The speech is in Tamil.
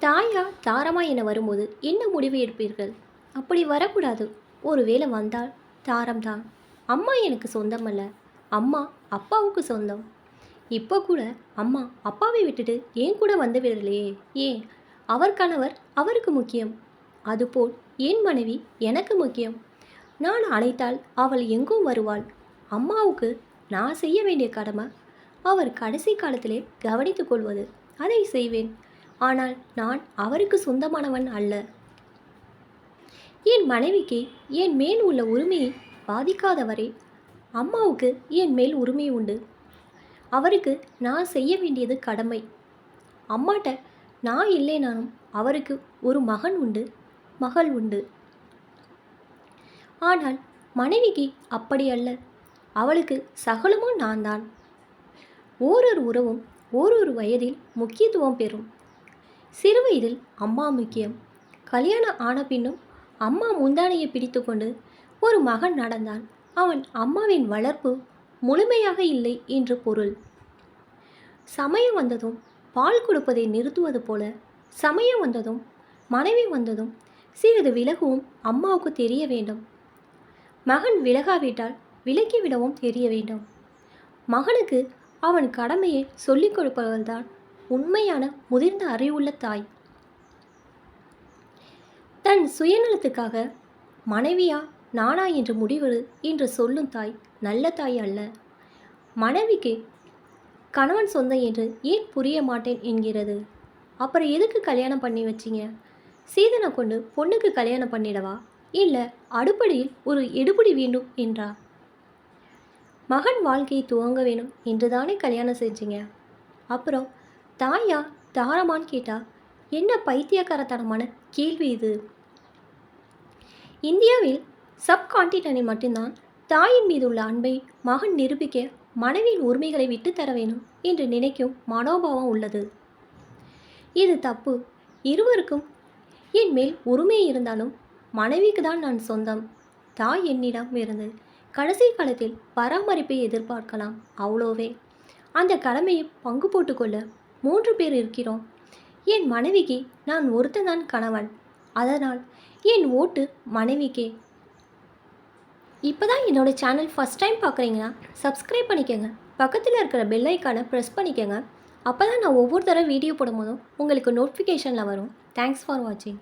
தாயா தாரமா என வரும்போது என்ன முடிவு எடுப்பீர்கள்? அப்படி வரக்கூடாது. ஒருவேளை வந்தால் தாரம்தான். அம்மா எனக்கு சொந்தம் அல்ல. அம்மா அப்பாவுக்கு சொந்தம். இப்போ கூட அம்மா அப்பாவை விட்டுட்டு ஏன் கூட வந்து விடலையே ஏன் அவர் கணவர் அவருக்கு முக்கியம். அதுபோல் என் மனைவி எனக்கு முக்கியம். நான் அழைத்தால் அவள் எங்கும் வருவாள். அம்மாவுக்கு நான் செய்ய வேண்டிய கடமை அவர் கடைசி காலத்திலே கவனித்துக் கொள்வது. அதை செய்வேன். ஆனால் நான் அவருக்கு சொந்தமானவன் அல்ல. என் மனைவிக்கு என் மேல் உள்ள உரிமையை பாதிக்காதவரை. அம்மாவுக்கு என் மேல் உரிமை உண்டு. அவருக்கு நான் செய்ய வேண்டியது கடமை. அம்மாட்ட நான் இல்லைனாலும் அவருக்கு ஒரு மகன் உண்டு மகள் உண்டு. ஆனால் மனைவிக்கு அப்படி அல்ல. அவளுக்கு சகலமும் நான் தான் ஓரொரு உறவும் ஓரொரு வயதில் முக்கியத்துவம் பெறும். சிறுவயதில் அம்மா முக்கியம். கல்யாணம் ஆன பின்னும் அம்மா முந்தானையை பிடித்துக்கொண்டு ஒரு மகன் நடந்தான். அவன் அம்மாவின் வளர்ப்பு முழுமையாக இல்லை என்று பொருள். சமயம் வந்ததும் பால் கொடுப்பதை நிறுத்துவது போல சமயம் வந்ததும் மனைவி வந்ததும் சிறிது விலகவும் அம்மாவுக்கு தெரிய வேண்டும். மகன் விலகாவிட்டால் விலக்கிவிடவும் தெரிய வேண்டும். மகனுக்கு அவன் கடமையை சொல்லிக் கொடுப்பவள்தான் உண்மையான முதிர்ந்த அறிவுள்ள தாய். தன் சுயநலத்துக்காக மனைவியா நானா என்று முடிவெடு என்று சொல்லும் தாய் நல்ல தாய் அல்ல. மனைவிக்கு கணவன் சொந்தம் என்று ஏன் புரிய மாட்டேன் என்கிறது. அப்புறம் எதுக்கு கல்யாணம் பண்ணி வச்சீங்க? சீதனை கொண்டு பொண்ணுக்கு கல்யாணம் பண்ணிடவா? இல்லை அடுப்படியில் ஒரு எடுபடி வேண்டும் என்றா? மகன் வாழ்க்கையை துவங்க வேணும் என்று தானே கல்யாணம் செஞ்சீங்க? அப்புறம் தாயா தாரமான்னு கேட்டா என்ன பைத்தியக்காரத்தனமான கேள்வி இது? இந்தியாவில் சப்கான்டினென்டில் மட்டும்தான் தாயின் மீது உள்ள அன்பை மகன் நிரூபிக்க மனைவியின் உரிமைகளை விட்டு தர வேணும் என்று நினைக்கும் மனோபாவம் உள்ளது. இது தப்பு. இருவருக்கும் என் மேல் உரிமை இருந்தாலும் மனைவிக்கு தான் நான் சொந்தம். தாய் என்னிடம் இருந்து கடைசி காலத்தில் பராமரிப்பை எதிர்பார்க்கலாம். அவ்வளோவே அந்த கடமையை பங்கு போட்டுக்கொள்ள மூன்று பேர் இருக்கிறோம். என் மனைவிக்கு நான் ஒருத்தன் கணவன். அதனால் என் ஓட்டு மனைவிக்கே. இப்போ தான் என்னோட சேனல் ஃபஸ்ட் டைம் பார்க்குறீங்கன்னா சப்ஸ்கிரைப் பண்ணிக்கோங்க. பக்கத்தில் இருக்கிற பெல் ஐக்கானை ப்ரெஸ் பண்ணிக்கோங்க. அப்போ தான் நான் ஒவ்வொரு தடவை வீடியோ போடும்போதும் உங்களுக்கு நோட்டிஃபிகேஷனில் வரும். தேங்க்ஸ் ஃபார் வாட்சிங்